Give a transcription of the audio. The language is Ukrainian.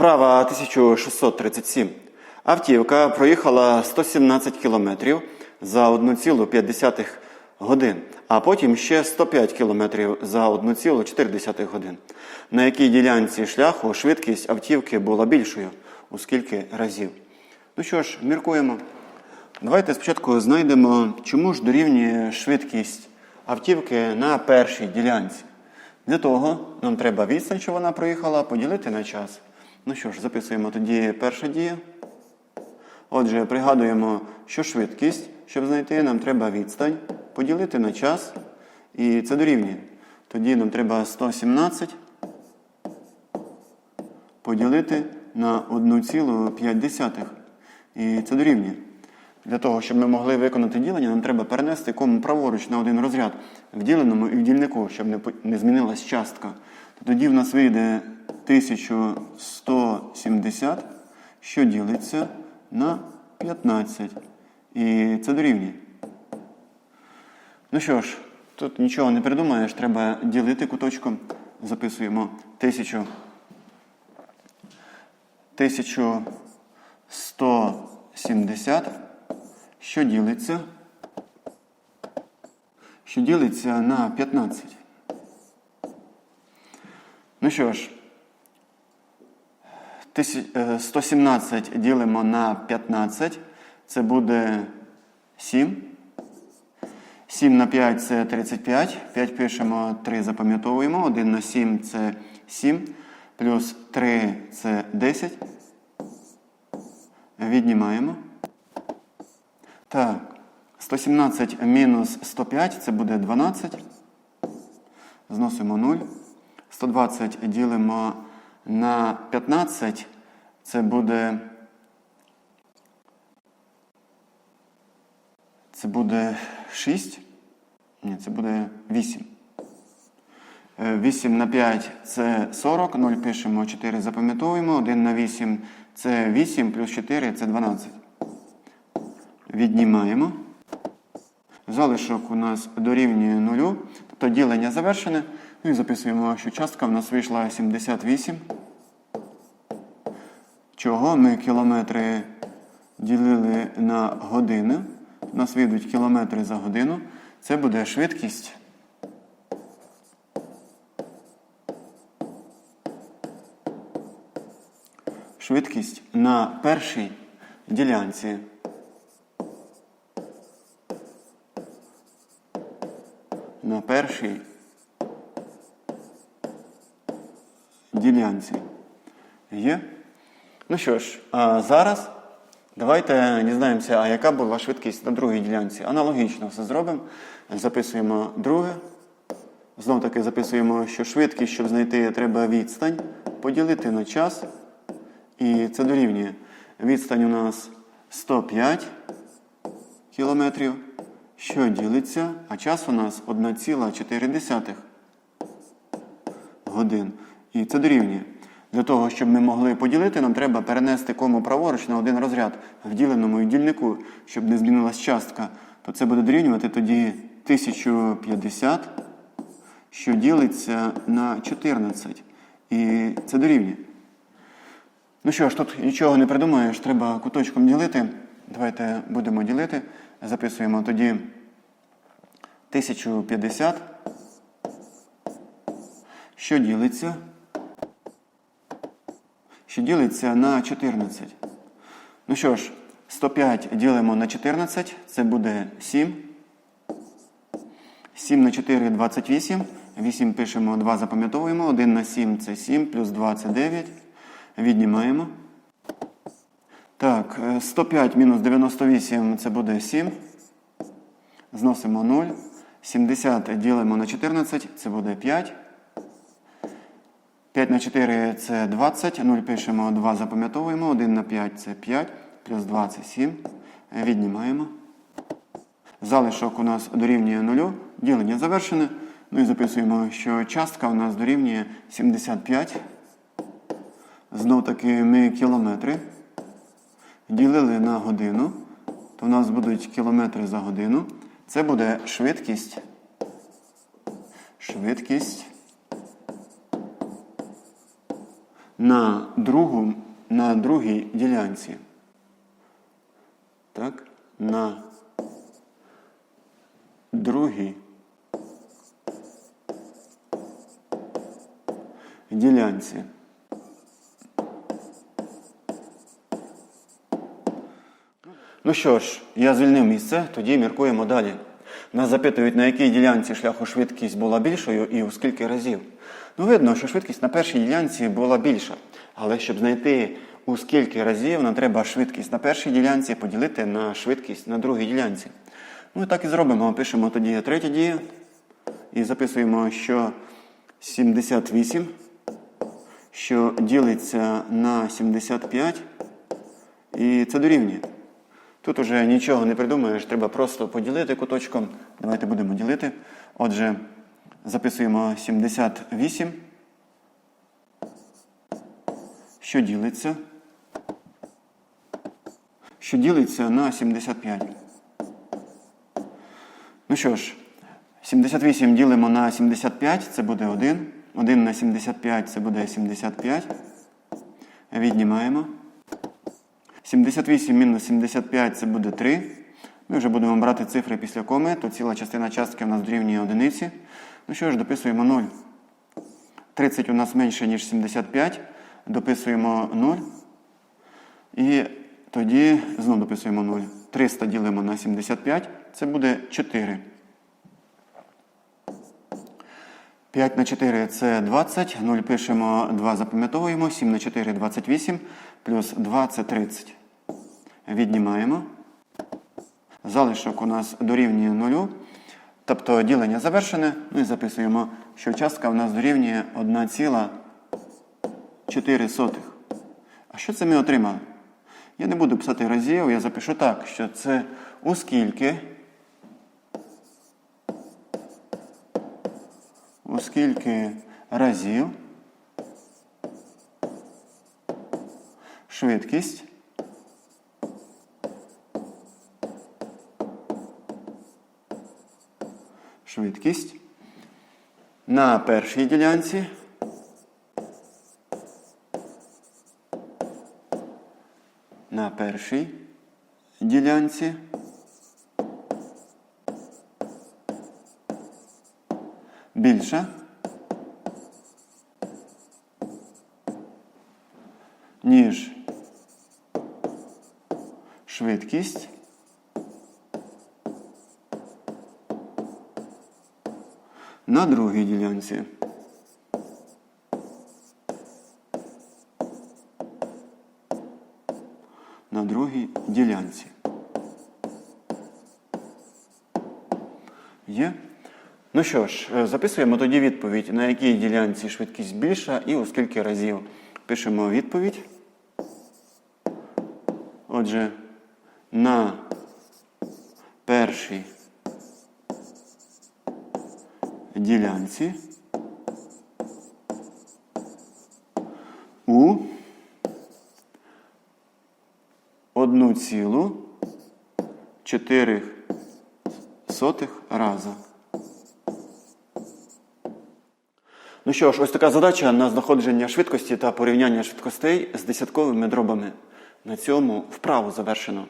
Вправа 1637. Автівка проїхала 117 кілометрів за 1,5 годин, а потім ще 105 кілометрів за 1,4 годин. На якій ділянці шляху швидкість автівки була більшою? У скільки разів? Ну що ж, міркуємо. Давайте спочатку знайдемо, чому ж дорівнює швидкість автівки на першій ділянці. Для того нам треба відстань, що вона проїхала, поділити на час. Ну що ж, записуємо тоді перша дія. Отже, пригадуємо, що швидкість, щоб знайти, нам треба відстань, поділити на час. І це дорівнює. Тоді нам треба 117 поділити на 1,5. І це дорівнює. Для того, щоб ми могли виконати ділення, нам треба перенести кому праворуч на один розряд в діленому і в дільнику, щоб не, змінилась частка. То тоді в нас вийде 1170, що ділиться на 15. І це дорівнює. Ну що ж, тут нічого не придумаєш, треба ділити куточком. Записуємо 1000. 1170, що ділиться, що ділиться на 15. Ну що ж, 117 ділимо на 15, це буде 7. 7 на 5 це 35. 5 пишемо, 3 запам'ятовуємо. 1 на 7 це 7. Плюс 3 це 10. Віднімаємо. Так. 117 мінус 105 це буде 12. Зносимо 0. 120 ділимо на 15. Це буде. Це буде 6. Ні, це буде 8. 8 на 5 це 40, 0 пишемо, 4 запам'ятовуємо. 1 на 8 це 8, плюс 4 це 12. Віднімаємо. Залишок у нас дорівнює 0, тобто ділення завершене. Ну і записуємо, що частка в нас вийшла 78. Чого ми кілометри ділили на години. У нас вийдуть кілометри за годину. Це буде швидкість. Швидкість на першій ділянці. На першій ділянці. Є? Ну що ж, а зараз давайте дізнаємося, а яка була швидкість на другій ділянці. Аналогічно все зробимо. Записуємо друге. Знову таки записуємо, що швидкість, щоб знайти, треба відстань, поділити на час. І це дорівнює. Відстань у нас 105 кілометрів, що ділиться, а час у нас 1,4 годин. І це дорівнює. Для того, щоб ми могли поділити, нам треба перенести кому праворуч на один розряд в діленому і дільнику, щоб не змінилась частка. То це буде дорівнювати тоді 1050, що ділиться на 14. І це дорівнює. Ну що ж, тут нічого не придумаєш, треба куточком ділити. Давайте будемо ділити. Записуємо тоді 1050, що ділиться, що ділиться на 14. Ну що ж, 105 ділимо на 14, це буде 7. 7 на 4 – 28. 8 пишемо, 2 запам'ятовуємо. 1 на 7 це 7, плюс 2 це 9. Віднімаємо. Так, е, 105 мінус 98 це буде 7. Зносимо 0. 70 ділимо на 14, це буде 5. 5 на 4 це 20. 0 пишемо, 2 запам'ятовуємо. 1 на 5 це 5, плюс 2 це 7. Віднімаємо. Залишок у нас дорівнює 0. Ділення завершене. Ну і записуємо, що частка у нас дорівнює 75. Знов таки ми кілометри ділили на годину, то в нас будуть кілометри за годину. Це буде швидкість. Швидкість на, другу, на другій ділянці. Так? На другій ділянці. Ну що ж, я звільнив місце, тоді міркуємо далі. Нас запитують, на якій ділянці шляху швидкість була більшою і у скільки разів. Ну, видно, що швидкість на першій ділянці була більша. Але щоб знайти у скільки разів, нам треба швидкість на першій ділянці поділити на швидкість на другій ділянці. Ну і так і зробимо. Пишемо тоді третя дія і записуємо, що 78, що ділиться на 75, і це дорівнює. Тут уже нічого не придумаєш, треба просто поділити куточком. Давайте будемо ділити. Отже, записуємо 78, що ділиться, що ділиться на 75. Ну що ж, 78 ділимо на 75, це буде 1. 1 на 75 це буде 75. Віднімаємо. 78 мінус 75 це буде 3. Ми вже будемо брати цифри після коми, то ціла частина частки у нас дорівнює одиниці. Ну що ж, дописуємо 0. 30 у нас менше, ніж 75. Дописуємо 0. І тоді знову дописуємо 0. 300 ділимо на 75, це буде 4. 5 на 4 це 20. 0 пишемо, 2 запам'ятовуємо. 7 на 4 28. Плюс 2 це 30. Віднімаємо. Залишок у нас дорівнює 0. Тобто ділення завершене. Ну і записуємо, що частка у нас дорівнює 1,4. А що це ми отримали? Я не буду писати разів, я запишу так, що це у скільки. У скільки разів швидкість швидкість на першій ділянці. На першій ділянці. Більша ніж швидкість на другій ділянці. На другій ділянці. Є? Ну що ж, е, записуємо тоді відповідь, на якій ділянці швидкість більша і у скільки разів. Пишемо відповідь. Отже, на першій ділянці у одну цілу чотири сотих раза. Ну що ж, ось така задача на знаходження швидкості та порівняння швидкостей з десятковими дробами. На цьому вправу завершено.